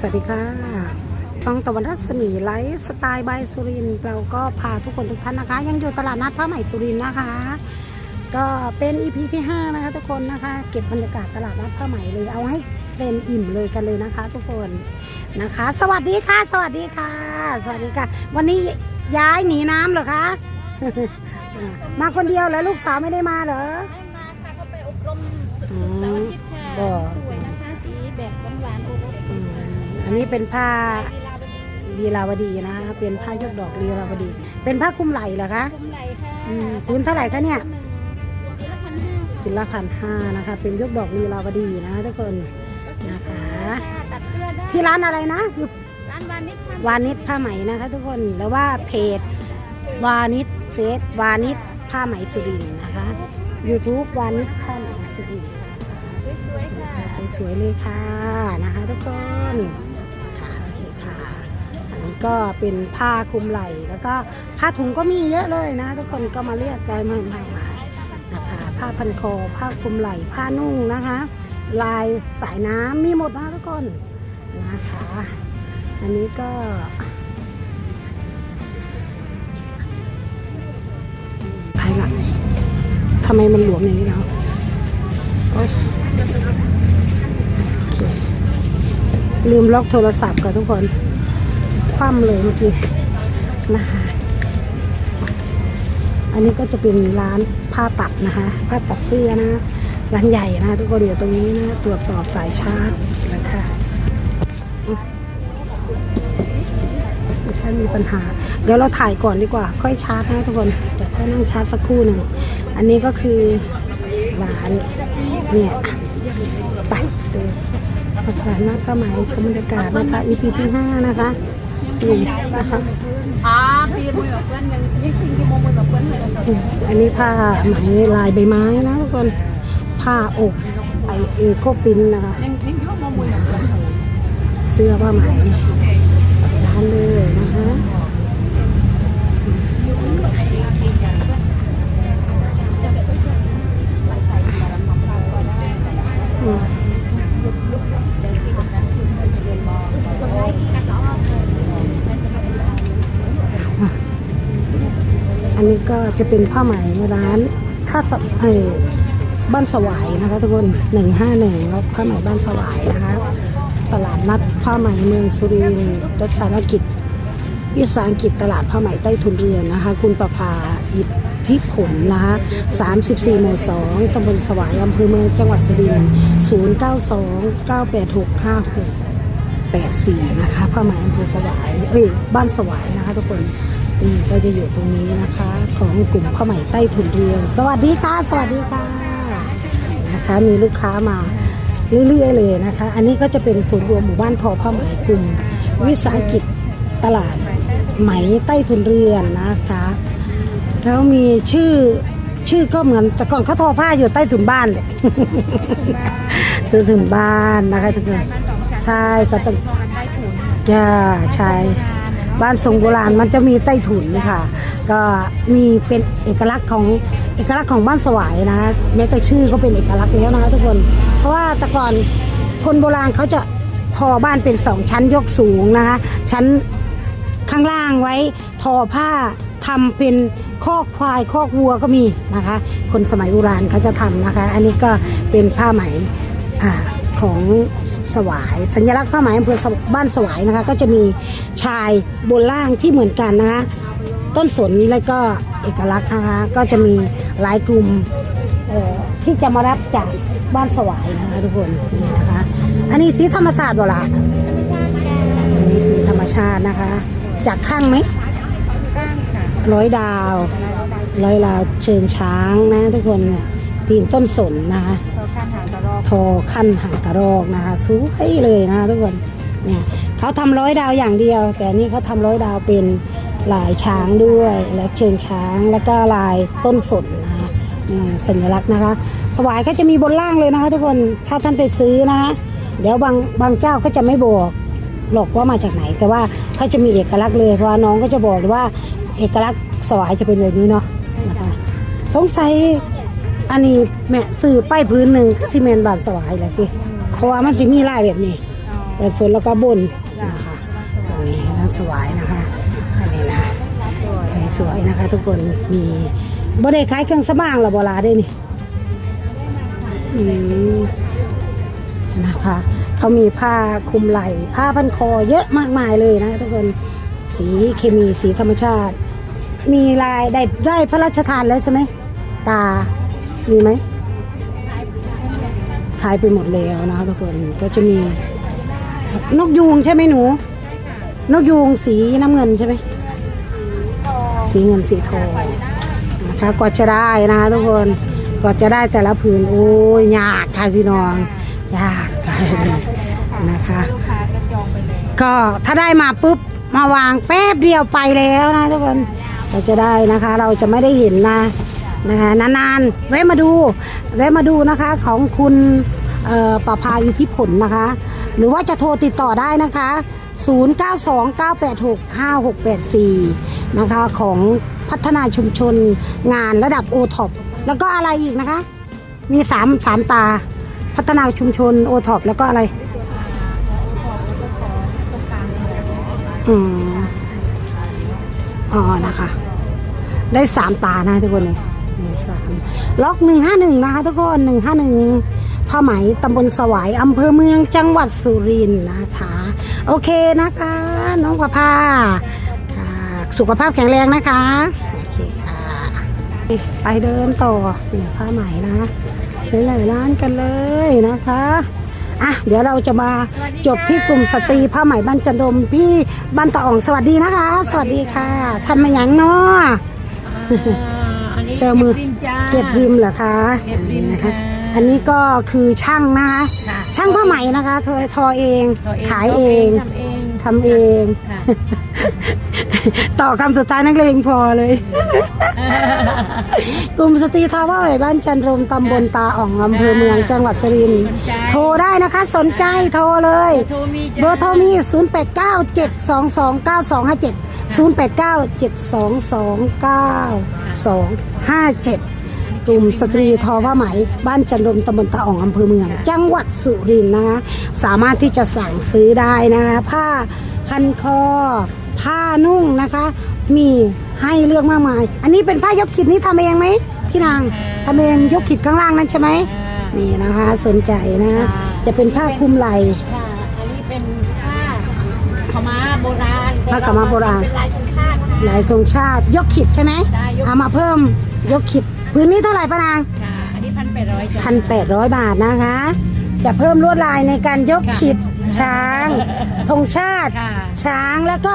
สวัสดีค่ะท้องตะวันรัศมีไลฟ์สไตล์บายสุรินทร์เราก็พาทุกคนทุกท่านนะคะ ยังอยู่ตลาดนัดผ้าใหม่สุรินทร์นะคะ ก็เป็น EP ที่ 5 นะคะ ทุกคนนะคะ เก็บบรรยากาศตลาดนัดผ้าใหม่เลย เอาให้เต็มอิ่มเลยกันเลยนะคะ ทุกคนนะคะ สวัสดีค่ะ สวัสดีค่ะ สวัสดีค่ะ วันนี้ย้ายหนีน้ำเหรอคะมาคนเดียวแล้วลูกสาวไม่ได้มาเหรอไม่มาค่ะก็ไปอบรมอืศุมกร์เสาร์อาทิตย์ค่ะ อันนี้เป็นผ้าลีลาวดีลีลาวดีนะคะเป็นผ้ายกดอกลีลาวดี เป็นผ้าคลุมไหล่เหรอคะคุ้มไหลค่ะอืมพื้นเท่าไหร่คะเนี่ยหนึ่งปีละพันห้าชิ้นละพันห้านะคะ เป็นยกดอกลีลาวดีนะทุกคนนะคะตัดเสื้อได้ที่ร้านอะไรนะคือร้านวานิชค่ะวานิชผ้าไหมนะคะ ทุกคนแล้วว่าเพจวานิชเฟซวานิชผ้าไหมสุรินทร์นะคะ YouTube วานิชผ้าไหมสุรินทร์สวยๆค่ะค่ะสวยๆเลยค่ะนะคะทุกคน ก็เป็นผ้าคลุมไหล่แล้วก็ผ้าถุงก็มีเยอะเลยนะ ทุกคนก็มาเรียกได้มากมายมายนะคะ ผ้าพันคอผ้าคลุมไหล่ผ้านุ่งนะคะ ลายสายน้ำมีหมดนะทุกคนนะคะ อันนี้ก็ภายหลังทำไมมันหลวมอย่างนี้เนาะโอ๊ยโอเคลืมล็อกโทรศัพท์ก่อนทุกคน คว่ำเลยเมื่อกี้นะคะอันนี้ก็จะเป็นร้านผ้าตัดนะคะผ้าตัดเสื้อนะร้านใหญ่นะทุกคนอยู่ตรงนี้นะตรวจสอบสายชาร์จนะคะถ้ามีปัญหา เดี๋ยวเราถ่ายก่อนดีกว่า ค่อยชาร์จนะทุกคนเดี๋ยวค่อยนั่งชาร์จสักครู่หนึ่งอันนี้ก็คือร้านเนี่ยไปดินมาถ่ายหน้าผ้าไหมชมบรรยากาศนะคะ EP ที่ห้านะคะ นี่นะคะอ่าปีมือกับเพื่อนยังยิ่งพิงกี่มงมือกับเพื่อนเลยอันนี้ผ้าไหมลายใบไม้นะทุกคนผ้าอกไอเอโคปินนะคะเสื้อผ้าไหมร้านเลยนะคะ จะเป็นผ้าไหมร้านค่าสเอบ้านสวายนะคะทุกคนหนึ่งห้าหนึ่งแล้วผ้าไหมบ้านสวายนะคะตลาดนัดผ้าไหมเมืองสุรินทร์รัชนกิจวิสาหกิจตลาดผ้าไหมใต้ทุนเรือนนะคะ คุณประภาอิทธิผลนะคะ34หมู่2ตำบลสวายอำเภอเมืองจังหวัดสุรินทร์092 986 56 84 นะคะผ้าไหมอำเภอสวาย เอ้ย บ้านสวายนะคะทุกคน นี่ก็จะอยู่ตรงนี้นะคะ ของกลุ่มผ้าไหมใต้ทุนเรือนสวัสดีค่ะ สวัสดีค่ะนะคะ มีลูกค้ามาเรื่อยๆเลยนะคะ อันนี้ก็จะเป็นศูนย์รวมหมู่บ้านทอผ้าไหมกลุ่ม วิสาหกิจตลาดไหมใต้ทุนเรือนนะคะเขามีชื่อชื่อก็เหมือนแต่ก่อนเขาทอผ้าอยู่ใต้ถุนบ้านเลยใต้ถุนบ้านนะคะทุกคนใช่ก็ต้องได้ผุนจ้าใช่ บ้านทรงโบราณมันจะมีใต้ถุนค่ะ ก็มีเป็นเอกลักษณ์ของเอกลักษณ์ของบ้านสวายนะแม้แต่ชื่อก็เป็นเอกลักษณ์แล้วนะคะทุกคน เพราะว่าแต่ก่อนคนโบราณเขาจะทอบ้านเป็นสองชั้นยกสูงนะคะชั้นข้างล่างไว้ทอผ้าทำเป็นคอกควายคอกวัวก็มีนะคะ คนสมัยโบราณเขาจะทำนะคะ อันนี้ก็เป็นผ้าไหมอ่า ของสวาย สัญลักษณ์ผ้าไหมอำเภอสวบ้านสวายนะคะ ก็จะมีชายบนล่างที่เหมือนกันนะคะต้นสนและก็เอกลักษณ์นะคะก็จะมีหลายกลุ่มเอ่อที่จะมารับจากบ้านสวายนะคะทุกคนนี่นะคะ อันนี้สีธรรมศาสตร์บ่ล่ะอันนี้สีธรรมชาตินะคะ จากข้างไหมก้างค่ะร้อยดาว ร้อยดาวเชิงช้างนะทุกคนตีนต้นสนนะคะ ทอขั้นหางกระรอกนะคะสวยเลยนะคะทุกคนเนี่ยเขาทำร้อยดาวอย่างเดียว แต่นี่เขาทำร้อยดาวเป็นลายช้างด้วยและเชิงช้างแล้วก็ลายต้นสนนะคะนี่สัญลักษณ์นะคะ สวายเขาจะมีบนล่างเลยนะคะทุกคนถ้าท่านไปซื้อนะคะเดี๋ยวบางบางเจ้าเขาจะไม่บอกหรอกว่ามาจากไหน แต่ว่าเขาจะมีเอกลักษณ์เลยเพราะน้องก็จะบอกว่าเอกลักษณ์สวายจะเป็นแบบนี้เนาะนะคะสงสัย อันนี้แม่ซื้อป้ายพื้นหนึ่งก็ซีเมนต์บาทสวายแหละพี่เพราะว่ามันสิมีลายแบบนี้อ๋อแต่ส่วนแล้วก็บนนะคะตรงนี้น้ำสวายนะคะอันนี้นะขายสวยนะคะ ทุกคนมีบ่ได้ขายเครื่องสมางหรอบ่ลาได้นี่อืมนะคะเขามีผ้าคลุมไหล่ผ้าพันคอเยอะมากมายเลยนะทุกคนสีเคมีสีธรรมชาติ มีลายได้ได้พระราชทานแล้วใช่ไหมตา มีไหมขายไปหมดแล้วนะคะทุกคนก็จะมีนกยูงใช่ไหมหนู นกยูงสีน้ำเงินใช่ไหมสีเงินสีทองนะคะกว่าจะได้นะคะทุกคนกว่าจะได้แต่ละผืนโอ้ยยากค่ะพี่น้องยากค่ะนะคะ ก็ถ้าได้มาปุ๊บมาวางแป๊บเดียวไปแล้วนะทุกคนเราจะได้นะคะ เราจะไม่ได้เห็นนะ นะคะนานๆแวะมาดู แวะมาดูนะคะของคุณประภาอิทธิผลนะคะ หรือว่าจะโทรติดต่อได้นะคะ 0929865684 นะคะ ของพัฒนาชุมชนงานระดับโอท็อปแล้วก็อะไรอีกนะคะ มีสามสามตาพัฒนาชุมชนโอท็อปแล้วก็อะไรอืมอ๋อนะคะ ได้สามตานะทุกคนเลย นี่สามล็อกหนึ่งห้าหนึ่งนะคะทุกคนหนึ่งห้าหนึ่งผ้าไหมตำบลสวายอำเภอเมืองจังหวัดสุรินทร์นะคะ โอเคนะคะ น้องประภาค่ะสุขภาพแข็งแรงนะคะโอเคค่ะไปเดินต่อนี่ผ้าไหมนะหลายๆร้านกันเลยนะคะอะเดี๋ยวเราจะมาจบที่กลุ่มสตรีผ้าไหมบ้านจันดมพี่บ้านตะอ่องสวัสดีนะคะ สวัสดีค่ะทำมาหยังเนาะ อันนี้เซลล์มือเก็บริมจ้าเก็บริมเหรอคะเก็บริมอันนี้นะคะค่ะอันนี้ก็คือช่างนะคะค่ะช่างผ้าไหมนะคะทอทอเองตัวขายเองทำเองทำเอง ค่ะต่อคำสุดท้ายนักเลงพอเลย กลุ่มสตรีทอผ้าไหมบ้านจันรมตำบลตาอ่องอำเภอเมืองจังหวัดสุรินทร์สนใจโทรได้นะคะ สนใจโทรเลย โทรมีจ้า เบอร์โทรมี 0 8 9 7 2 2 9 2 5 7 0 8 9 7 2 2 9 2 5 7 กลุ่มสตรีทอผ้าไหม บ้านจันรมตำบลตาอ่องอำเภอเมือง จังหวัดสุรินทร์นะคะ สามารถที่จะสั่งซื้อได้นะคะผ้าพันคอ ผ้านุ่งนะคะ มีให้เลือกมากมาย อันนี้เป็นผ้ายกขิดนี่ทำเองไหมพี่นางทำเองยกขิดข้างล่างนั่นใช่ไหมนี่นะคะสนใจนะจะเป็นผ้าคลุมไหล่ค่ะอันนี้เป็นผ้าขาวม้าโบราณ ผ้าขาวม้าโบราณ เป็นลายธงชาติค่ะหลายธงชาติ ยกขิดใช่ไหมได้ยกเอามาเพิ่มยกขิดพื้นนี้เท่าไหร่ป้านางค่ะอันนี้พันแปดร้อยจ้าพันแปดร้อยบาทนะคะ จะเพิ่มลวดลายในการยกขิดช้างธงชาติ ค่ะ ช้างแล้วก็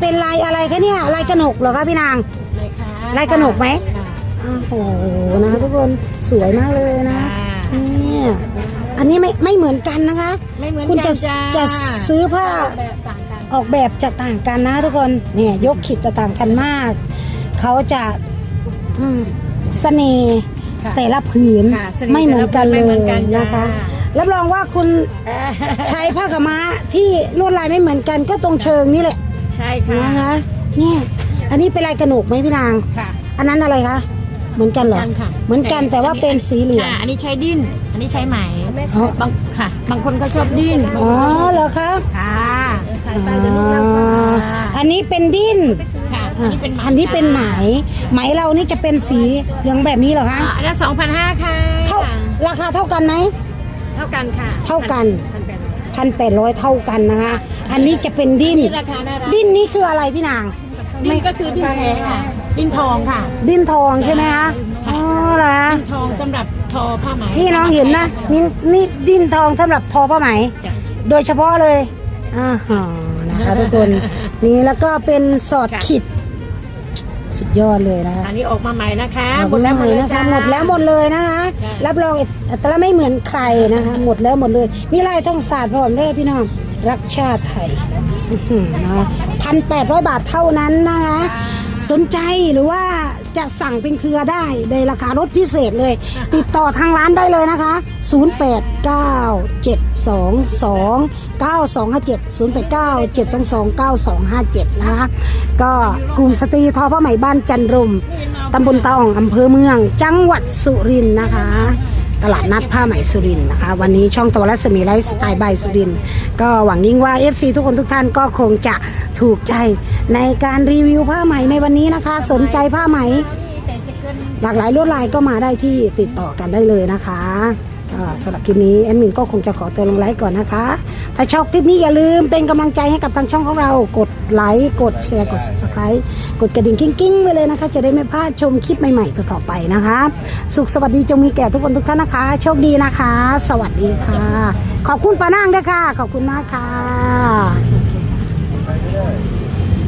เป็นลายอะไรคะเนี่ยลายกระหนกเหรอคะพี่นาง เลยค่ะลายกระหนกไหม ค่ะโอ้โหนะทุกคนสวยมากเลยนะค่ะเนี่ยอันนี้ไม่ไม่เหมือนกันนะคะ ไม่เหมือนคุณกัจะนจ้าจะซื้อผ้า แบบต่างกัน ออกแบบจะต่างกันนะทุกคนเนี่ยยกขิดจะต่างกันมาก เขาจะอืมเสน่ห์ค่ะแต่ละผืนค่ะเสน่ห์ไม่เหมือนกันเลไม่เหมืยอนกันจ้าน นะคะรับรองว่าคุณใช้ผ้ากำมะที่ลวดลายไม่เหมือนกันก็ตรงเชิงนี่แหละใช่ค่ะนะคะเนี่ยอันนี้เป็นลายกระหนกไหมพี่นาง ค่ะ อันนั้นอะไรคะ เหมือนกันเหรอกันค่ะ เหมือนกันแต่ว่าเป็นสีเหลือง ค่ะ อันนี้ใช้ดิ้น อันนี้ใช้ไหมอ๋อ บางค่ะ บางคนก็ชอบดิ้นอ๋อเหรอคะ ค่ะ อ๋ออันนี้เป็นดิ้นค่ะ อันนี้เป็นไหมอันนี้เป็นไหม ไหมเรานี่จะเป็นสีเหลืองแบบนี้เหรอคะอ่าอันนั้นสองพันห้าค่ะเท่าราคาเท่ากันไหม เท่ากันค่ะ เท่ากัน พันแปดร้อยพันแปดร้อยเท่ากันนะคะ อันนี้จะเป็นดิ้น นี่ราคาน่ารักดิ้นนี่คืออะไรพี่นาง ดิ้นก็คือดิ้นแท้ค่ะ ดิ้นทองค่ะ ดิ้นทองใช่ไหมคะอ๋อเหรอดิ้นทองสำหรับทอผ้าไหมพี่น้องเห็นนะนี่นี่ดิ้นทองสำหรับทอผ้าไหมจ้ะโดยเฉพาะเลย อ่าฮะนะคะทุกคนนี่แล้วก็เป็นสอดค่ะขิด สุดยอดเลยนะคะอันนี้ออกมาใหม่นะคะหมดแล้วหมดเลยนะคะจ้าหมดแล้วหมดเลยนะคะค่ะรับรองอัตราไม่เหมือนใครนะคะ หมดแล้วหมดเลย มีลายทองศาสตร์พร้อมด้วยพี่น้องรักชาติไทยพันแปดร้อยบาทเท่านั้นนะคะ สนใจหรือว่าจะสั่งเป็นเครือได้ในราคาลดพิเศษเลย ติดต่อทางร้านได้เลยนะคะ 0897229257นะคะก็กลุ่มสตรีทอผ้าไหมบ้านจันรุมตำบลตาอ่องอำเภอเมือง จังหวัดสุรินทร์นะคะ ตลาดนัดผ้าไหมสุรินนะคะ วันนี้ช่องตะวันรัศมีไลฟ์สไตล์บายสุรินก็หวังยิ่งว่า FC ทุกคนทุกท่านก็คงจะถูกใจในการรีวิวผ้าไหมในวันนี้นะคะ สนใจผ้าไหม หลากหลายลวดลายก็มาได้ที่ติดต่อกันได้เลยนะคะก็สำหรับคลิปนี้แอดมินก็คงจะขอตัวลงไลฟ์ก่อนนะคะ ถ้าชอบคลิปนี้อย่าลืมเป็นกำลังใจให้กับทางช่องของเรา กดไลค์กดแชร์กด subscribe กดกระดิ่งกิ้งๆไปเลยนะคะ จะได้ไม่พลาดชมคลิปใหม่ๆต่อๆไปนะคะ สุขสวัสดีจงมีแก่ทุกคนทุกท่านนะคะ โชคดีนะคะ สวัสดีค่ะ ขอบคุณป้านางด้วยค่ะ ขอบคุณมากค่ะ